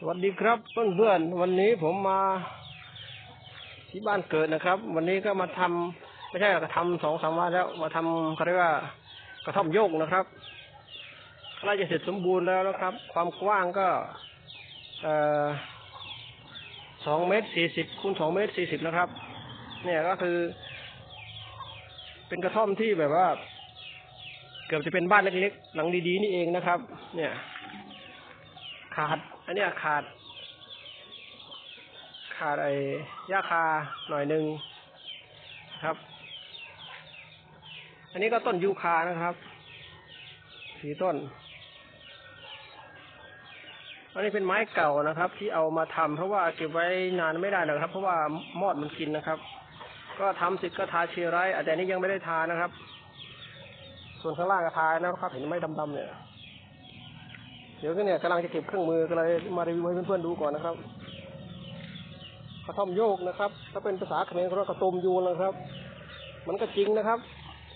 สวัสดีครับเพื่อนๆวันนี้ผมมาที่บ้านเกิดนะครับ วันนี้ก็มาทำไม่ใช่หรทำสองสามวันแล้ว มาทำเขาเรียกว่ากระท่อมโยกนะครับใกล้จะเสร็จสมบูรณ์แล้วนะครับ ความกว้างก็เออสองเมตรสี่สิบคูณสองเมตรสี่สิบนะครับ เนี่ยก็คือ เป็นกระท่อมที่แบบว่า เกือบจะเป็นบ้านเล็กๆหลังดีๆนี่เองนะครับ เนี่ยขาด อันนี้ขาด ขาดไอ้หญ้าคาหน่อยหนึ่งครับ อันนี้ก็ต้นยูคานะครับ สีต้น อันนี้เป็นไม้เก่านะครับ ที่เอามาทำเพราะว่าเก็บไว้นานไม่ได้นะครับ เพราะว่ามอดมันกินนะครับ ก็ทำเสร็จก็ทาเชียร์ไรท์แต่อันนี้ยังไม่ได้ทานะครับ ส่วนข้างล่างก็ทานะครับ เห็นไหมดำๆเนี่ย เดี๋ยวก็เนี่ยกำลังจะเก็บเครื่องมือก็เลยมารีวิวให้เพื่อนๆดูก่อนนะครับกระท่อมโยกนะครับ ถ้าเป็นภาษาเขมรเขาเรียกกระตุมยูนนะครับ มันก็จริงนะครับ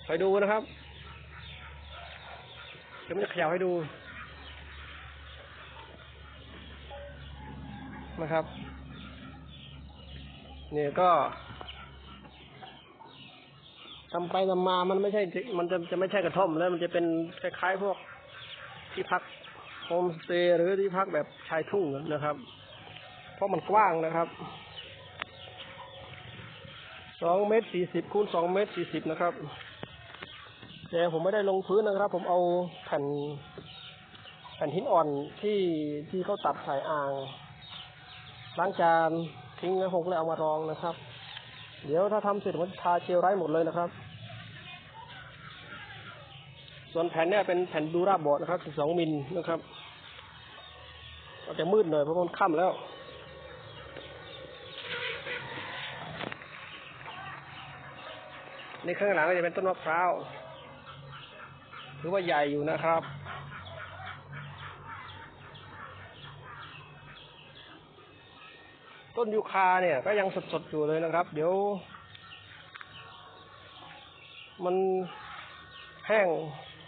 ไปดูนะครับ เดี๋ยวมันจะขย่าให้ดูนะครับเนี่ยก็ทำไปทำมามันไม่ใช่ มันจะจะไม่ใช่กระท่อมแล้ว มันจะเป็นคล้ายๆพวกที่พัก โฮมสเตย์หรือที่พักแบบชายทุ่งนะครับ เพราะมันกว้างนะครับสองเมตรสี่สิบคูณสองเมตรสี่สิบนะครับแต่ผมไม่ได้ลงพื้นนะครับ ผมเอาแผ่นแผ่นหินอ่อนที่ที่เขาตัดใส่อ่างล้างจานทิ้งแล้วผมก็เลยเอามารองนะครับ เดี๋ยวถ้าทำเสร็จผมจะทาเชลไร้หมดเลยนะครับ ส่วนแผ่นเนี่ยเป็นแผ่นดูราบอร์ดนะครับ12มิลนะครับอาจจะมืดหน่อยเพราะมันค่ำแล้ว ในข้างหลังก็จะเป็นต้นมะพร้าวถือว่าใหญ่อยู่นะครับต้นยูคาเนี่ยก็ยังสดๆอยู่เลยนะครับ เดี๋ยว มันแห้ง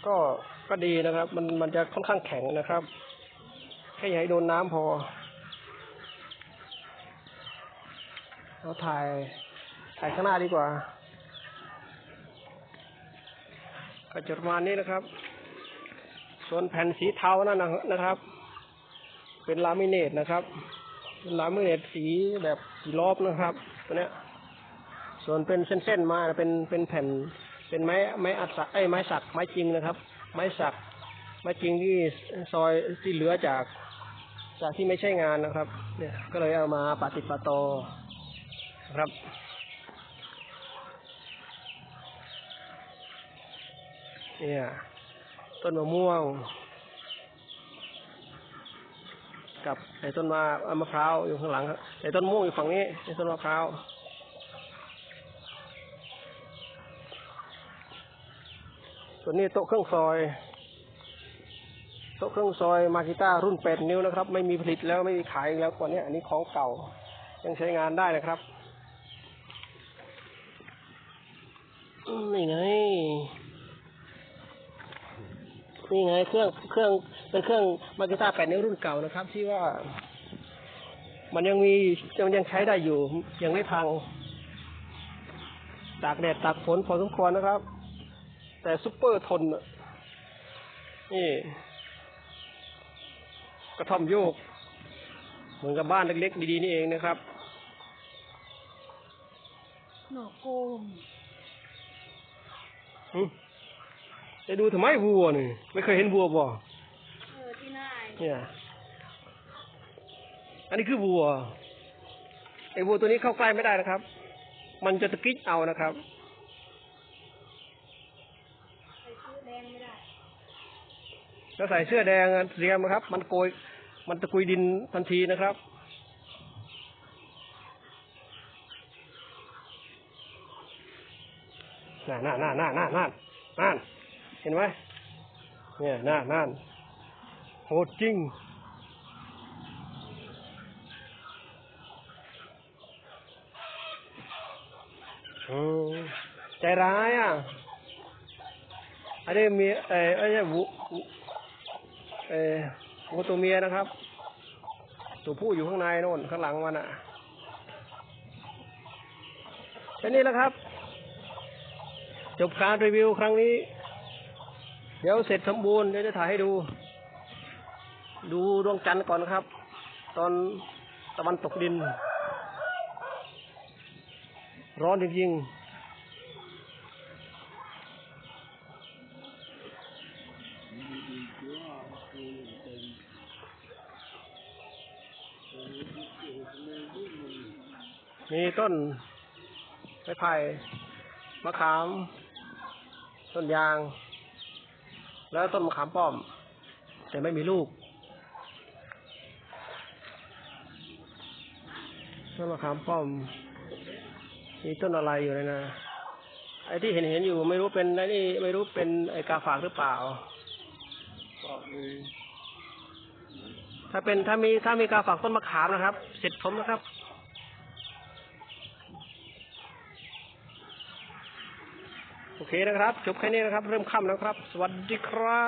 ก็ก็ดีนะครับ มันมันจะค่อนข้างแข็งนะครับ แค่อย่าให้โดนน้ำพอ เราถ่ายถ่ายข้างหน้าดีกว่า ก็จะประมาณนี้นะครับ ส่วนแผ่นสีเทานั่นนะครับ เป็นลามิเนตนะครับเป็นลามิเนตสีแบบสีรอบนะครับตัวเนี้ย ส่วนเป็นเส้นๆมาเป็นเป็นแผ่น เป็นไม้ไม้อัดสักไอ้ไม้สักไม้จริงนะครับ ไม้สักไม้จริงที่ซอยที่เหลือจากจากที่ไม่ใช่งานนะครับ เนี่ย ก็เลยเอามาปะติดปะตครับเนี่ย ต้นมะม่วง กับไอ้ต้นมะมะพร้าวอยู่ข้างหลังครับไอ้ต้นม่วงอยู่ฝั่งนี้ไอ้ต้นมะพร้าว ส่วนนี้โต๊ะเครื่องซอยโต๊ะเครื่องซอยมากิต้ารุ่นแปดนิ้วนะครับ ไม่มีผลิตแล้วไม่มีขายแล้วกว่านี้อันนี้ของเก่า ยังใช้งานได้นะครับนี่ไงนี่ไงเครื่องเครื่องเป็นเครื่องมากิต้าแปดนิ้วรุ่นเก่านะครับ ที่ว่า มันยังมียังยังใช้ได้อยู่ ยังไม่พังตากแดดตากฝนพอสมควรนะครับ แต่ซุปเปอร์ทนน่ะนี่กระท่อมโยก เหมือนกับบ้านเล็กๆดีๆนี่เองนะครับ หนอกโกมหึจะดูทำไมวัวนี่ไม่เคยเห็นวัวบ่เออที่น่ายเนี่ย อันนี้คือวัวไอ้วัวตัวนี้เข้าใกล้ไม่ได้นะครับ มันจะตะกิ๊กเอานะครับ ใส่ชื่อแดงไม่ได้ แล้วใส่เสื้อแดงเตรียมนะครับ มันโกย มันตะกุยดินทันทีนะครับน่าน่าน่าน่าน่าน่าน่าเห็นไหมเนี่ยน่าน่าโหดจริงใจร้ายอะอันนี้มีเอ่อไอ้เนี่ยวุวุ เออวัวตัวเมียนะครับ ตัวผู้อยู่ข้างในโน่นข้างหลังมันอะแค่นี้แหล้วครับ จบการรีวิวครั้งนี้ เดี๋ยวเสร็จสมบูรณ์เดี๋ยวจะถ่ายให้ดู ดูดวงจันทร์ก่อนครับ ตอนตะวันตกดิน ร้อนจริงๆ มีต้นไม้ไผ่มะขาม ต้นยาง แล้วต้นมะขามป้อม แต่ไม่มีลูกต้นมะขามป้อม มีต้นอะไรอยู่เลยนะไอ้ที่เห็นเห็นอยู่ไม่รู้เป็นไอ้นี่ไม่รู้เป็นไอ้กาฝากหรือเปล่าถ้าเป็นถ้ามีถ้ามีกาฝากต้นมะขามนะครับ เสร็จผมนะครับ โอเคนะครับ จบแค่นี้นะครับ เริ่มค่ำแล้วครับ สวัสดีครับ